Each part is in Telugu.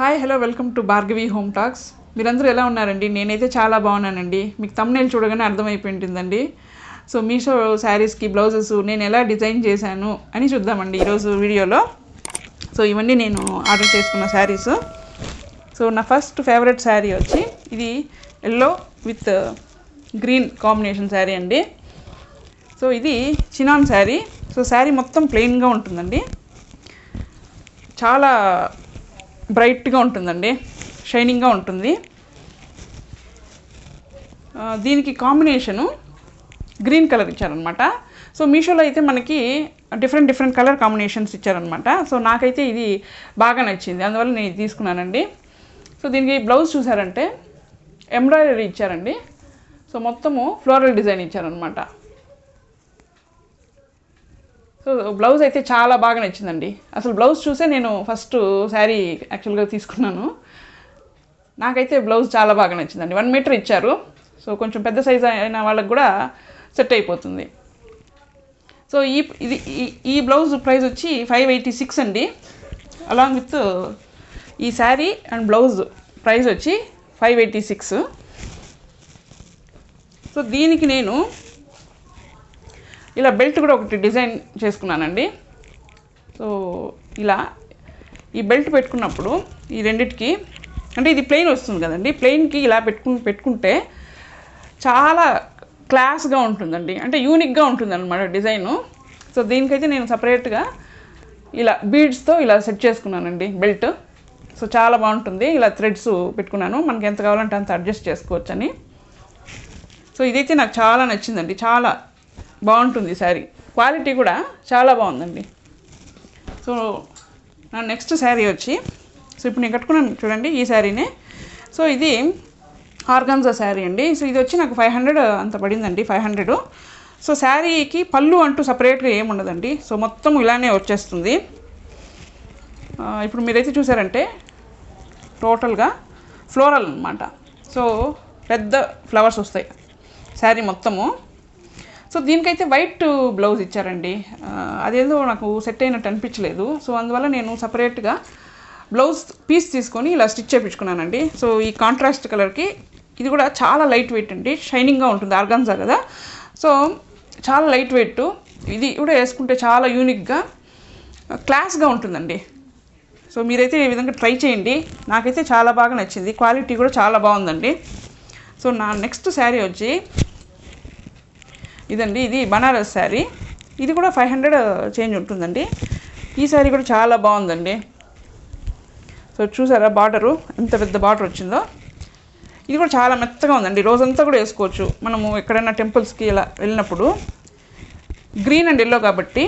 Hi hello welcome to Bhargavi home talks మీరందరూ ఎలా ఉన్నారండి? నేనైతే చాలా బాగున్నానండి. మీకు తమ్నేల్ చూడగానే అర్థమైపోయి ఉంటుందండి సో మీషో శారీస్కి బ్లౌజెస్ నేను ఎలా డిజైన్ చేశాను అని చూద్దామండి ఈరోజు వీడియోలో. సో ఇవన్నీ నేను ఆర్డర్ చేసుకున్న శారీస్ సో నా ఫస్ట్ ఫేవరెట్ శారీ వచ్చి ఇది yellow with green combination sari అండి. సో ఇది చినాన్ శారీ సో శారీ మొత్తం ప్లెయిన్గా ఉంటుందండి. చాలా బ్రైట్గా ఉంటుందండి. షైనింగ్గా ఉంటుంది. దీనికి కాంబినేషను గ్రీన్ కలర్ ఇచ్చారనమాట సో మీషోలో అయితే మనకి డిఫరెంట్ డిఫరెంట్ కలర్ కాంబినేషన్స్ ఇచ్చారనమాట సో నాకైతే ఇది బాగా నచ్చింది. అందువల్ల నేను తీసుకున్నానండి. సో దీనికి బ్లౌజ్ చూసారంటే ఎంబ్రాయిడరీ ఇచ్చారండి. సో మొత్తము ఫ్లోరల్ డిజైన్ ఇచ్చారనమాట సో బ్లౌజ్ అయితే చాలా బాగా నచ్చిందండి. అసలు బ్లౌజ్ చూసే నేను ఫస్ట్ శారీ యాక్చువల్గా తీసుకున్నాను. నాకైతే బ్లౌజ్ చాలా బాగా నచ్చిందండి. వన్ మీటర్ ఇచ్చారు. సో కొంచెం పెద్ద సైజ్ అయిన వాళ్ళకి కూడా సెట్ అయిపోతుంది. సో ఈ ఇది ఈ- ఈ బ్లౌజ్ ప్రైస్ వచ్చి ఫైవ్ ఎయిటీ సిక్స్ అండి. అలాంగ్ విత్ ఈ శారీ అండ్ బ్లౌజ్ ప్రైస్ వచ్చి ఫైవ్ ఎయిటీ సిక్స్ సో దీనికి నేను ఇలా బెల్ట్ కూడా ఒకటి డిజైన్ చేసుకున్నానండి. సో ఇలా ఈ బెల్ట్ పెట్టుకున్నప్పుడు ఈ రెండిటికి అంటే ఇది ప్లెయిన్ వస్తుంది కదండి ప్లెయిన్కి ఇలా పెట్టుకు పెట్టుకుంటే చాలా క్లాస్గా ఉంటుందండి. అంటే యూనిక్గా ఉంటుంది అనమాట డిజైను. సో దీనికైతే నేను సపరేట్గా ఇలా బీడ్స్తో ఇలా సెట్ చేసుకున్నానండి బెల్ట్. సో చాలా బాగుంటుంది. ఇలా థ్రెడ్స్ పెట్టుకున్నాను. మనకి ఎంత కావాలంటే అంత అడ్జస్ట్ చేసుకోవచ్చని. సో ఇదైతే నాకు చాలా నచ్చిందండి. చాలా బాగుంటుంది శారీ. క్వాలిటీ కూడా చాలా బాగుందండి. సో నా నెక్స్ట్ శారీ వచ్చి సో ఇప్పుడు నేను కట్టుకున్నాను చూడండి ఈ శారీనే. సో ఇది ఆర్గాన్జా శారీ అండి. సో ఇది వచ్చి నాకు ఫైవ్ హండ్రెడ్ అంత పడిందండి ఫైవ్ హండ్రెడ్. సో శారీకి పళ్ళు అంటూ సపరేట్గా ఏముండదండి సో మొత్తం ఇలానే వచ్చేస్తుంది. ఇప్పుడు మీరైతే చూసారంటే టోటల్గా ఫ్లోరల్ అనమాట సో పెద్ద ఫ్లవర్స్ వస్తాయి శారీ మొత్తము. సో దీనికైతే వైట్ బ్లౌజ్ ఇచ్చారండి. అదేదో నాకు సెట్ అయినట్టు అనిపించలేదు. సో అందువల్ల నేను సపరేట్గా బ్లౌజ్ పీస్ తీసుకొని ఇలా స్టిచ్ చేయించుకున్నానండి సో ఈ కాంట్రాస్ట్ కలర్కి ఇది కూడా చాలా లైట్ వెయిట్ అండి. షైనింగ్గా ఉంటుంది ఆర్గాన్జా కదా. సో చాలా లైట్ వెయిట్. ఇది కూడా వేసుకుంటే చాలా యూనిక్గా క్లాస్గా ఉంటుందండి. సో మీరైతే ఈ విధంగా ట్రై చేయండి. నాకైతే చాలా బాగా నచ్చింది. క్వాలిటీ కూడా చాలా బాగుందండి. సో నా నెక్స్ట్ శారీ వచ్చి ఇదండి ఇది బనారస్ శారీ. ఇది కూడా ఫైవ్ హండ్రెడ్ చేంజ్ ఉంటుందండి. ఈ శారీ కూడా చాలా బాగుందండి. సో చూసారా బార్డరు? ఎంత పెద్ద బార్డర్ వచ్చిందో. ఇది కూడా చాలా మెత్తగా ఉందండి. రోజంతా కూడా వేసుకోవచ్చు. మనము ఎక్కడైనా టెంపుల్స్కి ఇలా వెళ్ళినప్పుడు. గ్రీన్ అండ్ ఎల్లో కాబట్టి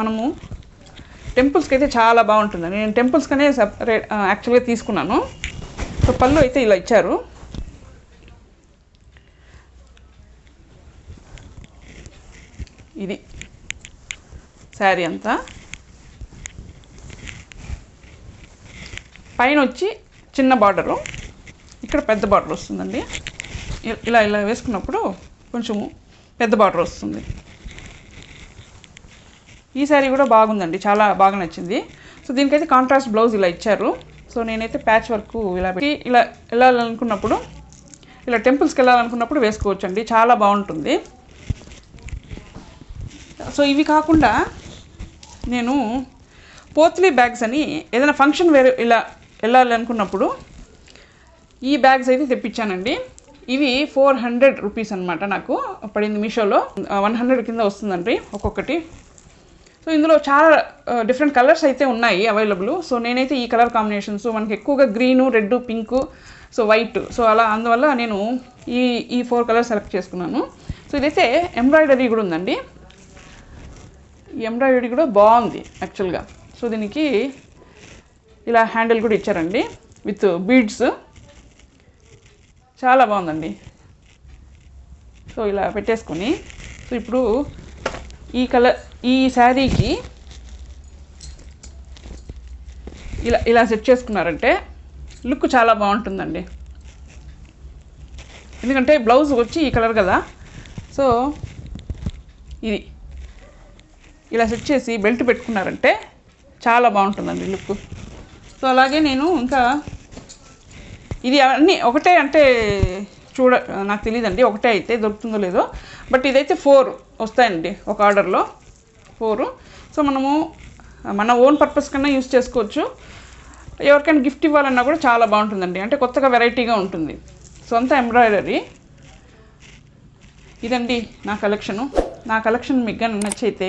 మనము టెంపుల్స్కి అయితే చాలా బాగుంటుందండి. నేను టెంపుల్స్కనే సపరేట్ యాక్చువల్గా తీసుకున్నాను. సో పళ్ళు అయితే ఇలా ఇచ్చారు. ఇది శారీ అంతా. పైన వచ్చి చిన్న బార్డరు. ఇక్కడ పెద్ద బార్డర్ వస్తుందండి. ఇలా ఇలా వేసుకున్నప్పుడు కొంచెము పెద్ద బార్డర్ వస్తుంది. ఈ శారీ కూడా బాగుందండి. చాలా బాగా నచ్చింది. సో దీనికైతే కాంట్రాస్ట్ బ్లౌజ్ ఇలా ఇచ్చారు. సో నేనైతే ప్యాచ్ వర్క్ ఇలా పెట్టి ఇలా వెళ్ళాలనుకున్నప్పుడు ఇలా టెంపుల్స్కి వెళ్ళాలనుకున్నప్పుడు వేసుకోవచ్చండి. చాలా బాగుంటుంది. సో ఇవి కాకుండా నేను పోత్లీ బ్యాగ్స్ అని ఏదైనా ఫంక్షన్ వేరే ఇలా వెళ్ళాలి అనుకున్నప్పుడు ఈ బ్యాగ్స్ అయితే తెప్పించానండి. ఇవి ఫోర్ హండ్రెడ్ రూపీస్ అనమాట నాకు. పడింది మీషోలో. వన్ హండ్రెడ్ కింద వస్తుందండి ఒక్కొక్కటి. సో ఇందులో చాలా డిఫరెంట్ కలర్స్ అయితే ఉన్నాయి అవైలబుల్ సో నేనైతే ఈ కలర్ కాంబినేషన్స్ మనకి ఎక్కువగా green red pink so white so అలా అందువల్ల నేను ఈ ఈ ఫోర్ కలర్స్ సెలెక్ట్ చేసుకున్నాను. సో ఇదైతే ఎంబ్రాయిడరీ కూడా ఉందండి. ఎంబ్రాయిడరీ కూడా బాగుంది యాక్చువల్గా సో దీనికి ఇలా హ్యాండిల్ కూడా ఇచ్చారండి విత్ బీడ్స్. చాలా బాగుందండి. సో ఇలా పెట్టేసుకొని సో ఇప్పుడు ఈ కలర్ ఈ శారీకి ఇలా ఇలా సెట్ చేసుకున్నారంటే లుక్ చాలా బాగుంటుందండి. ఎందుకంటే బ్లౌజ్ వచ్చి ఈ కలర్ కదా. సో ఇది ఇలా సెట్ చేసి బెల్ట్ పెట్టుకున్నారంటే చాలా బాగుంటుందండి లుక్. సో అలాగే నేను ఇంకా ఇది అన్నీ ఒకటే అంటే చూడ నాకు తెలియదండి ఒకటే అయితే దొరుకుతుందో లేదో బట్ ఇదైతే ఫోర్ వస్తాయండి ఒక ఆర్డర్లో. ఫోరు. సో మనము మన ఓన్ పర్పస్ కన్నా యూస్ చేసుకోవచ్చు. ఎవరికైనా గిఫ్ట్ ఇవ్వాలన్నా కూడా చాలా బాగుంటుందండి. అంటే కొత్తగా వెరైటీగా ఉంటుంది. సొంత ఎంబ్రాయిడరీ. ఇదండి నా కలెక్షను. నా కలెక్షన్ మీకు కానీ నచ్చైతే